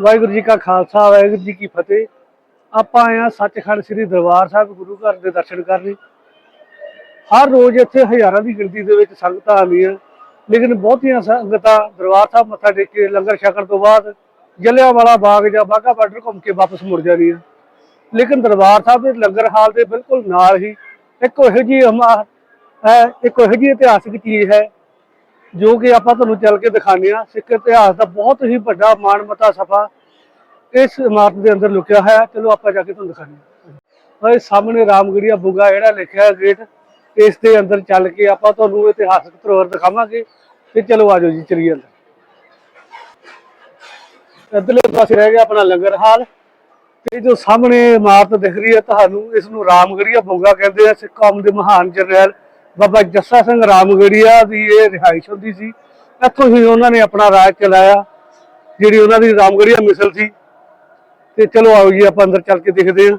ਵਾਹਿਗੁਰੂ ਜੀ ਕਾ ਖਾਲਸਾ, ਵਾਹਿਗੁਰੂ ਜੀ ਕੀ ਫਤਿਹ। ਆਪਾਂ ਆਏ ਹਾਂ ਸੱਚਖੰਡ ਸ੍ਰੀ ਦਰਬਾਰ ਸਾਹਿਬ ਗੁਰੂ ਘਰ ਦੇ ਦਰਸ਼ਨ ਕਰਨ। ਹਰ ਰੋਜ਼ ਇੱਥੇ ਹਜ਼ਾਰਾਂ ਦੀ ਗਿਣਤੀ ਦੇ ਵਿੱਚ ਸੰਗਤਾਂ ਆਉਂਦੀਆਂ। ਲੇਕਿਨ ਬਹੁਤੀਆਂ ਸੰਗਤਾਂ ਦਰਬਾਰ ਸਾਹਿਬ ਮੱਥਾ ਟੇਕ ਕੇ ਲੰਗਰ ਛਕਣ ਤੋਂ ਬਾਅਦ ਜਲਿਆਂਵਾਲਾ ਬਾਗ ਜਾਂ ਬਾਘਾ ਬਾਰਡਰ ਘੁੰਮ ਕੇ ਵਾਪਸ ਮੁੜ ਜਾਂਦੀਆਂ। ਲੇਕਿਨ ਦਰਬਾਰ ਸਾਹਿਬ ਦੇ ਲੰਗਰ ਹਾਲ ਦੇ ਬਿਲਕੁਲ ਨਾਲ ਹੀ ਇੱਕ ਇਹੋ ਜਿਹੀ ਹੈ ਇੱਕ ਇਹੋ ਜਿਹੀ ਇਤਿਹਾਸਕ ਚੀਜ਼ ਹੈ। ਜੋ ਕਿ ਆਪਾਂ ਤੁਹਾਨੂੰ ਚੱਲ ਕੇ ਦਿਖਾਉਂਦੇ ਆ ਸਿੱਖ ਇਤਿਹਾਸ ਦਾ ਬਹੁਤ ਹੀ ਵੱਡਾ ਮਾਣਮੱਤਾ ਸਫਾ ਇਸ ਇਮਾਰਤ ਦੇ ਅੰਦਰ ਲੁਕਿਆ ਹੋਇਆ ਚਲੋ ਆਪਾਂ ਜਾ ਕੇ ਤੁਹਾਨੂੰ ਦਿਖਾਉਂਦੇ ਹਾਂ। ਇਹ ਸਾਹਮਣੇ ਰਾਮਗੜੀਆ ਬੁੱਗਾ ਜਿਹੜਾ ਲਿਖਿਆ ਗੇਟ, ਇਸ ਦੇ ਅੰਦਰ ਚੱਲ ਕੇ ਆਪਾਂ ਤੁਹਾਨੂੰ ਇਤਿਹਾਸਕ ਧਰੋਹਰ ਦਿਖਾਵਾਂਗੇ। ਤੇ ਚਲੋ ਆਜੋ ਜੀ, ਚਲੀਏ ਅੰਦਰ। ਇੱਧਰਲੇ ਪਾਸੇ ਰਹਿ ਗਿਆ ਆਪਣਾ ਲੰਗਰ ਹਾਲ। ਤੇ ਜੋ ਸਾਹਮਣੇ ਇਮਾਰਤ ਦਿਖ ਰਹੀ ਹੈ ਤੁਹਾਨੂੰ, ਇਸ ਨੂੰ ਰਾਮਗੜੀਆ ਬੁਗਾ ਕਹਿੰਦੇ ਆ, ਸਿੱਖ ਕੌਮ ਦੇ ਮਹਾਨ ਜਰਨੈਲ ਬਾਬਾ ਜੱਸਾ ਸਿੰਘ ਰਾਮਗੜੀਆ ਦੀ ਇਹ ਰਿਹਾਇਸ਼ ਹੁੰਦੀ ਸੀ। ਇੱਥੋਂ ਹੀ ਉਹਨਾਂ ਨੇ ਆਪਣਾ ਰਾਜ ਚਲਾਇਆ, ਜਿਹੜੀ ਉਹਨਾਂ ਦੀ ਰਾਮਗੜੀਆ ਮਿਸਲ ਸੀ। ਤੇ ਚਲੋ ਆਓ ਜੀ, ਆਪਾਂ ਅੰਦਰ ਚੱਲ ਕੇ ਦੇਖਦੇ ਹਾਂ।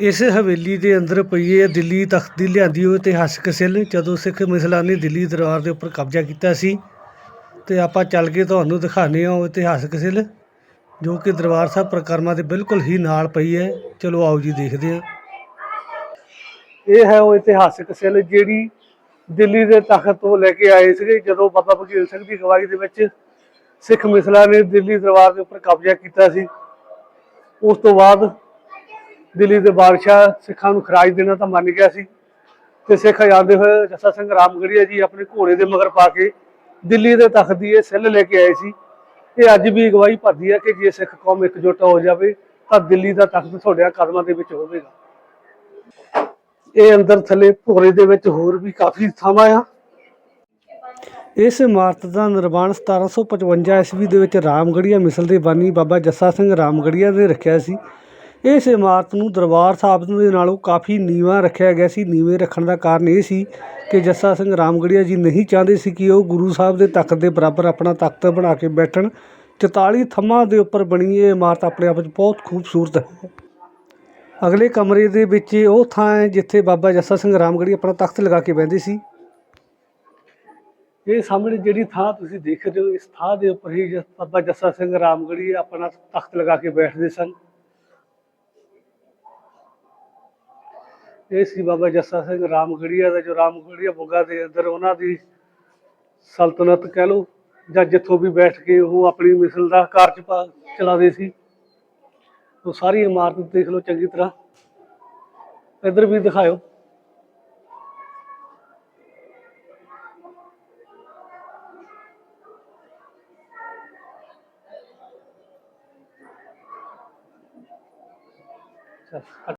ਇਸ ਹਵੇਲੀ ਦੇ ਅੰਦਰ ਪਈ ਹੈ ਦਿੱਲੀ ਤਖਤ ਦੀ ਲਿਆਂਦੀ ਹੋਈ ਇਤਿਹਾਸਕ ਸਿੱਲ, ਜਦੋਂ ਸਿੱਖ ਮਿਸਲਾਂ ਨੇ ਦਿੱਲੀ ਦਰਬਾਰ ਦੇ ਉੱਪਰ ਕਬਜ਼ਾ ਕੀਤਾ ਸੀ। ਤੇ ਆਪਾਂ ਚੱਲ ਕੇ ਤੁਹਾਨੂੰ ਦਿਖਾਉਂਦੇ ਹਾਂ ਉਹ ਇਤਿਹਾਸਕ ਸਿੱਲ, ਜੋ ਕਿ ਦਰਬਾਰ ਸਾਹਿਬ ਪ੍ਰਕਰਮਾਂ ਦੇ ਬਿਲਕੁਲ ਹੀ ਨਾਲ ਪਈ ਹੈ। ਚਲੋ ਆਓ ਜੀ, ਦੇਖਦੇ ਹਾਂ। ਇਹ ਹੈ ਉਹ ਇਤਿਹਾਸਿਕ ਸਿੱਲ ਜਿਹੜੀ ਦਿੱਲੀ ਦੇ ਤਖਤ ਤੋਂ ਲੈ ਕੇ ਆਏ ਸੀਗੇ, ਜਦੋਂ ਬਾਬਾ ਬਘੇਲ ਸਿੰਘ ਦੀ ਅਗਵਾਈ ਦੇ ਵਿੱਚ ਸਿੱਖ ਮਿਸਲਾਂ ਨੇ ਦਿੱਲੀ ਦਰਬਾਰ ਦੇ ਉੱਪਰ ਕਬਜ਼ਾ ਕੀਤਾ ਸੀ। ਉਸ ਤੋਂ ਬਾਅਦ ਦਿੱਲੀ ਦੇ ਬਾਦਸ਼ਾਹ ਸਿੱਖਾਂ ਨੂੰ ਖਰਾਜ ਦੇਣਾ ਤਾਂ ਮੰਨ ਗਿਆ ਸੀ ਤੇ ਸਿੱਖ ਜਾਂਦੇ ਹੋਏ ਜੱਸਾ ਸਿੰਘ ਰਾਮਗੜੀਆ ਜੀ ਆਪਣੇ ਘੋੜੇ ਦੇ ਮਗਰ ਪਾ ਕੇ ਦਿੱਲੀ ਦੇ ਤਖਤ ਦੀ ਇਹ ਸਿੱਲ ਲੈ ਕੇ ਆਏ ਸੀ। ਇਹ ਅੱਜ ਵੀ ਅਗਵਾਈ ਭਰਦੀ ਹੈ ਕਿ ਜੇ ਸਿੱਖ ਕੌਮ ਇਕਜੁੱਟ ਹੋ ਜਾਵੇ ਤਾਂ ਦਿੱਲੀ ਦਾ ਤਖਤ ਤੁਹਾਡੇ ਕਦਮਾਂ ਦੇ ਵਿੱਚ ਹੋਵੇਗਾ। ਇਹ ਅੰਦਰ ਥੱਲੇ ਭੋਰੇ ਦੇ ਵਿੱਚ ਹੋਰ ਵੀ ਕਾਫੀ ਥਾਵਾਂ ਆ। ਇਸ ਇਮਾਰਤ ਦਾ ਨਿਰਮਾਣ 1755 ਈਸਵੀ ਦੇ ਵਿੱਚ ਰਾਮਗੜੀਆ ਮਿਸਲ ਦੇ ਬਾਨੀ ਬਾਬਾ ਜੱਸਾ ਸਿੰਘ ਰਾਮਗੜੀਆ ਨੇ ਰੱਖਿਆ ਸੀ। ਇਸ ਇਮਾਰਤ ਨੂੰ ਦਰਬਾਰ ਸਾਹਿਬ ਦੇ ਨਾਲੋਂ ਕਾਫੀ ਨੀਵਾਂ ਰੱਖਿਆ ਗਿਆ ਸੀ। ਨੀਵੇਂ ਰੱਖਣ ਦਾ ਕਾਰਨ ਇਹ ਸੀ ਕਿ ਜੱਸਾ ਸਿੰਘ ਰਾਮਗੜੀਆ ਜੀ ਨਹੀਂ ਚਾਹੁੰਦੇ ਸੀ ਕਿ ਉਹ ਗੁਰੂ ਸਾਹਿਬ ਦੇ ਤਖਤ ਦੇ ਬਰਾਬਰ ਆਪਣਾ ਤਖਤ ਬਣਾ ਕੇ ਬੈਠਣ। 44 ਥੰਮਾਂ ਦੇ ਉੱਪਰ ਬਣੀ ਇਹ ਇਮਾਰਤ ਆਪਣੇ ਆਪ ਵਿੱਚ ਬਹੁਤ ਖੂਬਸੂਰਤ ਹੈ। ਅਗਲੇ ਕਮਰੇ ਦੇ ਵਿੱਚ ਉਹ ਥਾਂ ਹੈ ਜਿੱਥੇ ਬਾਬਾ ਜੱਸਾ ਸਿੰਘ ਰਾਮਗੜੀ ਆਪਣਾ ਤਖਤ ਲਗਾ ਕੇ ਬਹਿੰਦੇ ਸੀ। ਇਹ ਸਾਹਮਣੇ ਜਿਹੜੀ ਥਾਂ ਤੁਸੀਂ ਦੇਖ ਰਹੇ ਹੋ, ਇਸ ਥਾਂ ਦੇ ਉੱਪਰ ਹੀ ਬਾਬਾ ਜੱਸਾ ਸਿੰਘ ਰਾਮਗੜੀ ਆਪਣਾ ਤਖਤ ਲਗਾ ਕੇ ਬੈਠਦੇ ਸਨ। ਇਹ ਸੀ ਬਾਬਾ ਜੱਸਾ ਸਿੰਘ ਰਾਮਗੜੀਆ ਦਾ ਜੋ ਰਾਮਗੜੀਆ ਬੁੱਗਾ ਦੇ ਅੰਦਰ ਉਹਨਾਂ ਦੀ ਸਲਤਨਤ ਕਹਿ ਲਓ ਜਾਂ ਜਿੱਥੋਂ ਵੀ ਬੈਠ ਕੇ ਉਹ ਆਪਣੀ ਮਿਸਲ ਦਾ ਕਾਰਜ ਪਾ- ਚਲਾਉਂਦੇ ਸੀ। ਉਹ ਸਾਰੀ ਇਮਾਰਤ ਦੇਖ ਲਓ ਚੰਗੀ ਤਰ੍ਹਾਂ। ਇੱਧਰ ਵੀ ਦਿਖਾਓ